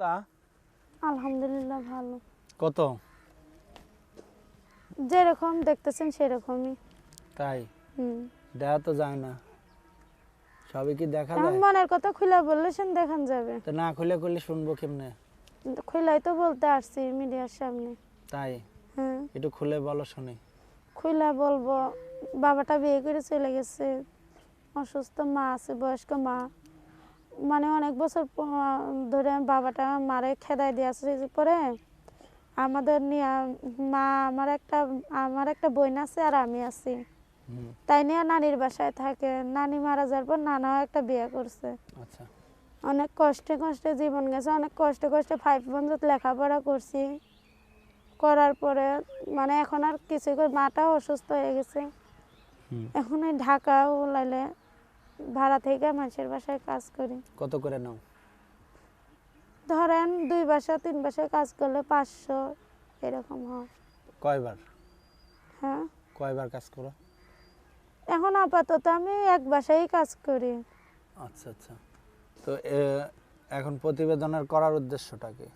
তা? আলহামদুলিল্লাহ ভালো। কত? যেরকম দেখতেছেন সেরকমই। তাই? হুম। দেখা তো যায় না। সবই কি দেখা যায়? মনের কথা খুলে বললে দেখান যাবে। তো না খুলে খুলে শুনব কেমনে? খুলাই তো বলতে আসছি মিডিয়ার সামনে। তাই? হ্যাঁ একটু খুলে বলো শুনি। খুলে বলব বাবাটা বিয়ে করে চলে গেছে। অসুস্থ মা আছে বয়স্ক মা। মানে অনেক বছর ধরে বাবাটা মারে খেদাই দিয়ে আসছে পরে আমাদের নিয়ে মা আমার একটা আমার একটা বোন আছে আর আমি আছি। তাই নিয়ে নানির বাসায় থাকে। নানি মারা যাওয়ার পর নানাও একটা বিয়ে করছে। আচ্ছা। অনেক কষ্টে কষ্টে জীবন গেছে অনেক কষ্টে কষ্টে ফাইভ পর্যন্ত লেখাপড়া করছি। করার পরে মানে এখন আর কিছু করে মাটাও অসুস্থ হয়ে গেছে। এখন এই ঢাকা লাইলে ভাড়া থেকে মানুষের বাসায় কাজ করি। কত করে নাও? ধরেন দুই বাসা তিন বাসায় কাজ করলে পাঁচশো এরকম হয়। কয়বার? হ্যাঁ। কয়বার কাজ করো? এখন আপাতত আমি এক বাসায় কাজ করি। আচ্ছা আচ্ছা। তো এখন প্রতিবেদনের করার উদ্দেশ্যটা কি?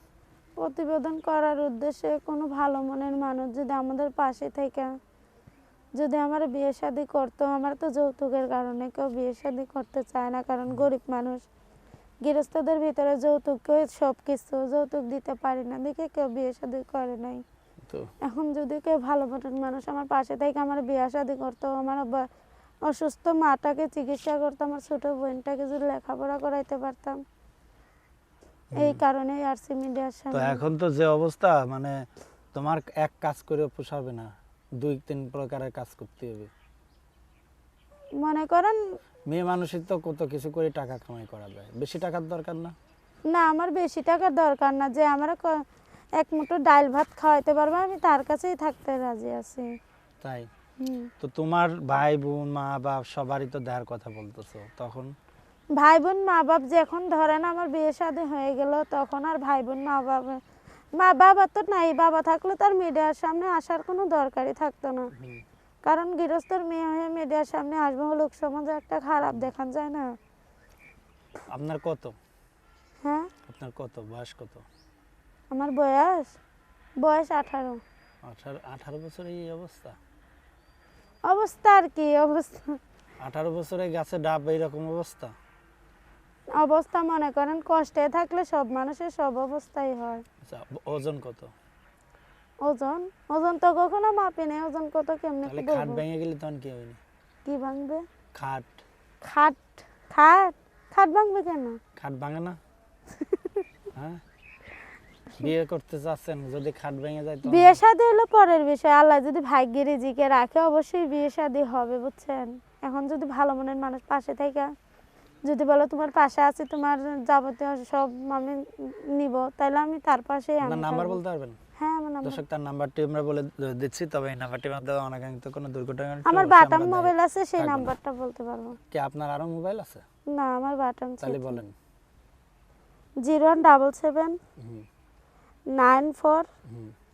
প্রতিবেদন করার উদ্দেশ্যে কোনো ভালো মনের মানুষ যদি আমাদের পাশে থেকে যদি আমার বিয়ে শাদি করতো আমার তো যৌতুকের কারণে কেউ বিয়ে শাদি করতে চায় না কারণ গরিব মানুষ। গৃহস্থদের ভিতরে যৌতুককে সব কিছু যৌতুক দিতে পারি না দেখে কেউ বিয়ে শাদি করে নাই। এখন যদি কেউ ভালো মনের মানুষ আমার পাশে থেকে আমার বিয়ে শাদি করতো আমার অসুস্থ মাটাকে চিকিৎসা করতো আমার ছোট বোনটাকে যদি লেখাপড়া করাইতে পারতাম। এই কারণেই আরসি মিডিয়ার তো সামনে এখন তো যে অবস্থা মানে তোমার এক কাজ করে পোষাবে না। দুই তিন প্রকারের কাজ করতে হবে। মনে করেন মেয়ে মানুষের তো কত কিছু করে টাকা কামাই করা যায়। বেশি টাকার দরকার না? না আমার বেশি টাকার দরকার না। যে আমার এক মুঠো ডাল ভাত খাওয়াইতে পারবে আমি তার কাছেই থাকতে রাজি আছি। তাই? তো তোমার ভাই বোন মা বাপ সবারই তো দেওয়ার কথা বলতেছো। তখন? ভাই বোন মা বাপ যখন ধরেন আমার বিয়ে শাদী হয়ে গেল তখন আর ভাই বোন মা বাপ মা বাবা তো নাই বাবা থাকলে তার মিডিয়ার সামনে আসার কোনো দরকারই থাকতো না। কারণ গৃহস্থর মেয়ে হয়ে মিডিয়ার সামনে আসব লোক সমাজে একটা খারাপ দেখান যায় না। আপনার কত? হ্যাঁ? আপনার কত? বয়স কত? আমার বয়স বয়স আঠারো। আঠারো আঠারো বছরে এই অবস্থা? অবস্থা আর কি অবস্থা। আঠারো বছরে গাছে ডাব এইরকম অবস্থা? অবস্থা মনে করেন কষ্টে থাকলে সব মানুষের সব অবস্থাই হয়। আচ্ছা ওজন কত? ওজন? ওজন তো কখনো মাপি নেই ওজন কত কেমনে কি তাহলে খাট বলব ভেঙে গেলে তখন কি হবে কি ভাঙবে? খাট। খাট? খাট? খাট ভাঙবে কেন? খাট ভাঙে না? হ্যাঁ? বিয়ে করতে চাচ্ছেন যদি খাট ভেঙে যায় তো বিয়ে শাদী হলো পরের বিষয়। আল্লাহ যদি ভাগ্যের রিজিকে রাখে অবশ্যই বিয়ে শাদী হবে বুঝছেন? এখন যদি ভালো মনের মানুষ পাশে থেকে যদি বলো তোমার পাশে আছে তোমার যাবতীয় সব আমি নিব তাহলে আমি তার পাশেই আমি নাম্বার। বলতে পারবেন? হ্যাঁ আমার নাম্বার। দর্শক তার নাম্বারটি আমরা বলে দিচ্ছি তবে এই নাম্বারটির মাধ্যমে অনাকাঙ্ক্ষিত কোনো দুর্ঘটনা আমার বাটাম মোবাইল আছে সেই নাম্বারটা বলতে পারব। কি আপনার আরও মোবাইল আছে? না আমার বাটাম তাহলে বলেন। Zero one double seven nine four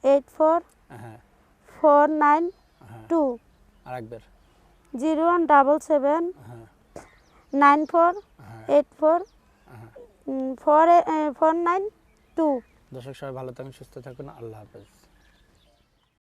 eight four হ্যাঁ। ফোর নাইন হ্যাঁ। টু। আরেকবার। জিরো ওয়ান ডাবল সেভেন হ্যাঁ। নাইন ফোর হ্যাঁ। Eight four four four nine two দর্শক সবাই ভালো থাকুন সুস্থ থাকুন আল্লাহ হাফেজ।